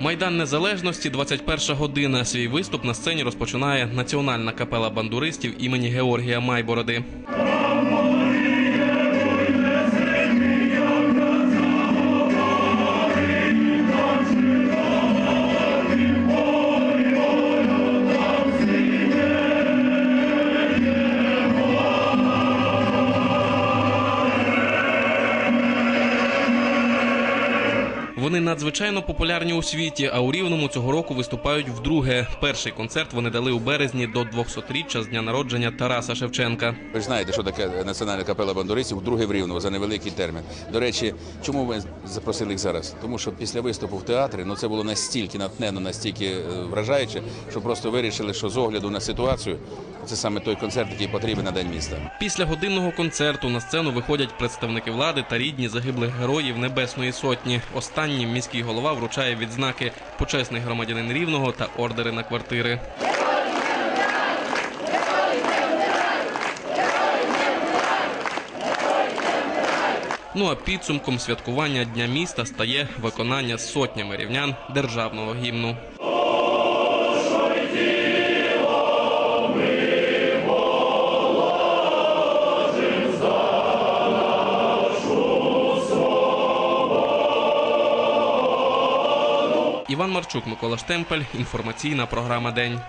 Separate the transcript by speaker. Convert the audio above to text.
Speaker 1: Майдан Незалежності, 21 година. Свій виступ на сцені розпочинає Національна капела бандуристів імені Георгія Майбороди. Вони надзвичайно популярні у світі, а у Рівному цього року виступають вдруге. Перший концерт вони дали у березні до 200-річчя з дня народження Тараса Шевченка.
Speaker 2: Ви знаєте, що таке національна капела бандуристів, друге в Рівному за невеликий термін. До речі, чому ви запросили їх зараз? Тому що після виступу в театрі ну це було настільки натхненно, настільки е, вражаюче, що просто вирішили, що з огляду на ситуацію це саме той концерт, який потрібен на день міста.
Speaker 1: Після годинного концерту на сцену виходять представники влади та рідні загиблих героїв Небесної Сотні. Останнім міський голова вручає відзнаки почесний громадянин Рівного та ордери на квартири. Ну а підсумком святкування Дня міста стає виконання сотнями рівнян державного гімну. Іван Марчук, Микола Штемпель. Інформаційна програма День.